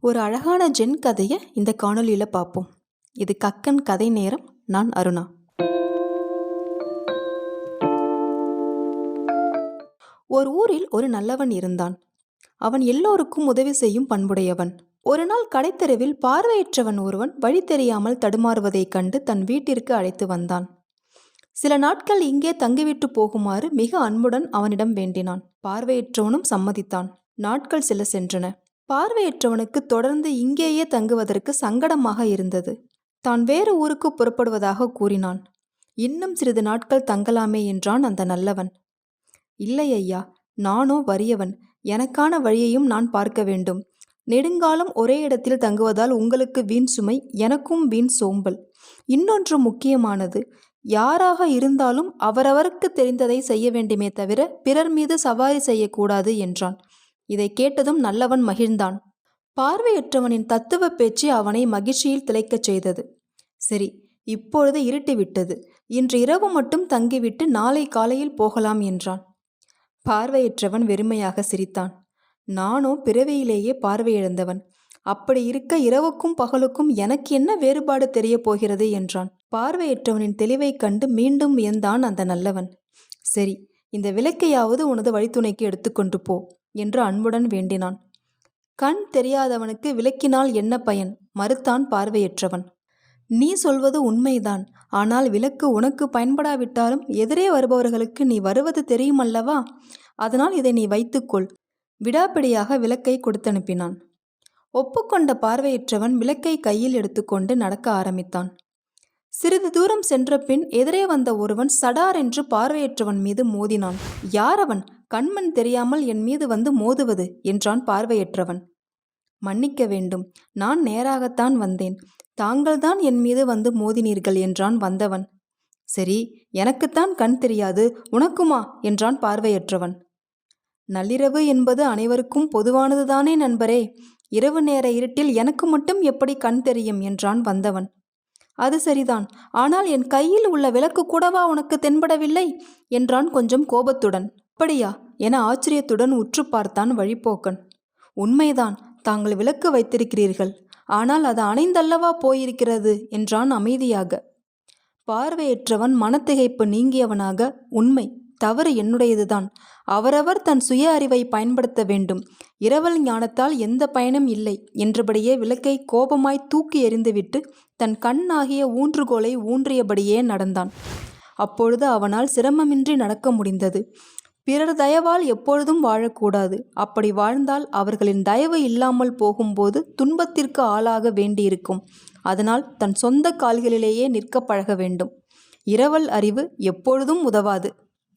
ஒரு அழகான ஜென் கதையை இந்த காணொளியில் பார்ப்போம் இது கக்கன் கதை நேரம். நான் அருணா. ஒரு ஊரில் ஒரு நல்லவன் இருந்தான். அவன் எல்லோருக்கும் உதவி செய்யும் பண்புடையவன். ஒரு நாள் கடைத்தெருவில் பார்வையற்றவன் ஒருவன் வழி தெரியாமல் தடுமாறுவதைக் கண்டு தன் வீட்டிற்கு அழைத்து வந்தான். சில நாட்கள் இங்கே தங்கிவிட்டு போகுமாறு மிக அன்புடன் அவனிடம் வேண்டினான். பார்வையற்றவனும் சம்மதித்தான். நாட்கள் சில சென்றன. பார்வையற்றவனுக்கு தொடர்ந்து இங்கேயே தங்குவதற்கு சங்கடமாக இருந்தது. தான் வேறு ஊருக்கு புறப்படுவதாக கூறினான். இன்னும் சிறிது நாட்கள் தங்கலாமே என்றான் அந்த நல்லவன். இல்லை ஐயா நானோ வறியவன். எனக்கான வழியையும் நான் பார்க்க வேண்டும். நெடுங்காலம் ஒரே இடத்தில் தங்குவதால் உங்களுக்கு வீண் சுமை எனக்கும் வீண் சோம்பல். இன்னொன்று முக்கியமானது யாராக இருந்தாலும் அவரவருக்கு தெரிந்ததை செய்ய வேண்டுமே தவிர பிறர் மீது சவாரி செய்யக்கூடாது என்றான். இதை கேட்டதும் நல்லவன் மகிழ்ந்தான். பார்வையற்றவனின் தத்துவ பேச்சு அவனை மகிழ்ச்சியில் திளைக்கச் செய்தது. சரி இப்பொழுது இருட்டிவிட்டது. இன்று இரவு மட்டும் தங்கிவிட்டு நாளை காலையில் போகலாம் என்றான். பார்வையற்றவன் வெறுமையாக சிரித்தான். நானோ பிறவியிலேயே பார்வையிழந்தவன் அப்படி இருக்க இரவுக்கும் பகலுக்கும் எனக்கு என்ன வேறுபாடு தெரிய போகிறது என்றான். பார்வையற்றவனின் தெளிவைக் கண்டு மீண்டும் வியந்தான் அந்த நல்லவன். சரி இந்த விளக்கையாவது உனது வழித்துணைக்கு எடுத்துக்கொண்டு போ. என்று அன்புடன் வேண்டினான். கண் தெரியாதவனுக்கு விளக்கினால் என்ன பயன்? மறுத்தான் பார்வையற்றவன். நீ சொல்வது உண்மைதான். ஆனால் விளக்கு உனக்கு பயன்படாவிட்டாலும் எதிரே வருபவர்களுக்கு நீ வருவது தெரியுமல்லவா? அதனால் இதை நீ வைத்துக்கொள். விடாப்பிடியாக விளக்கை கொடுத்தனுப்பினான். ஒப்புக்கொண்ட பார்வையற்றவன் விளக்கை கையில் எடுத்துக்கொண்டு நடக்க ஆரம்பித்தான். சிறிது தூரம் சென்ற பின் எதிரே வந்த ஒருவன் சடார் என்று பார்வையற்றவன் மீது மோதினான். யார் அவன்? கண்மண் தெரியாமல் என் மீது வந்து மோதுவது என்றான் பார்வையற்றவன். மன்னிக்க வேண்டும் நான் நேராகத்தான் வந்தேன். தாங்கள்தான் என் மீது வந்து மோதினீர்கள் என்றான் வந்தவன். சரி எனக்குத்தான் கண் தெரியாது உனக்குமா? என்றான் பார்வையற்றவன். நள்ளிரவு என்பது அனைவருக்கும் பொதுவானதுதானே நண்பரே? இரவு நேர இருட்டில் எனக்கு மட்டும் எப்படி கண் தெரியும்? என்றான் வந்தவன். அது சரிதான் ஆனால் என் கையில் உள்ள விளக்கு கூடவா உனக்கு தென்படவில்லை? என்றான் கொஞ்சம் கோபத்துடன். அப்படியா? என ஆச்சரியத்துடன் உற்று பார்த்தான் வழிப்போக்கன். உண்மைதான் தாங்கள் விளக்கு வைத்திருக்கிறீர்கள். ஆனால் அது அணைந்தல்லவா போயிருக்கிறது என்றான் அமைதியாக. பார்வையற்றவன் மனத்திகைப்பு நீங்கியவனாக உண்மை தவறு என்னுடையதுதான். அவரவர் தன் சுய அறிவை பயன்படுத்த வேண்டும். இரவல் ஞானத்தால் எந்த பயனும் இல்லை என்றபடியே விளக்கை கோபமாய் தூக்கி எறிந்துவிட்டு தன் கண் ஆகிய ஊன்றுகோலை ஊன்றியபடியே நடந்தான். அப்பொழுது அவனால் சிரமமின்றி நடக்க முடிந்தது. பிறர் தயவால் எப்பொழுதும் வாழக்கூடாது. அப்படி வாழ்ந்தால் அவர்களின் தயவு இல்லாமல் போகும்போது துன்பத்திற்கு ஆளாக வேண்டியிருக்கும். அதனால் தன் சொந்த கால்களிலேயே நிற்க பழக வேண்டும். இரவல் அறிவு எப்பொழுதும் உதவாது.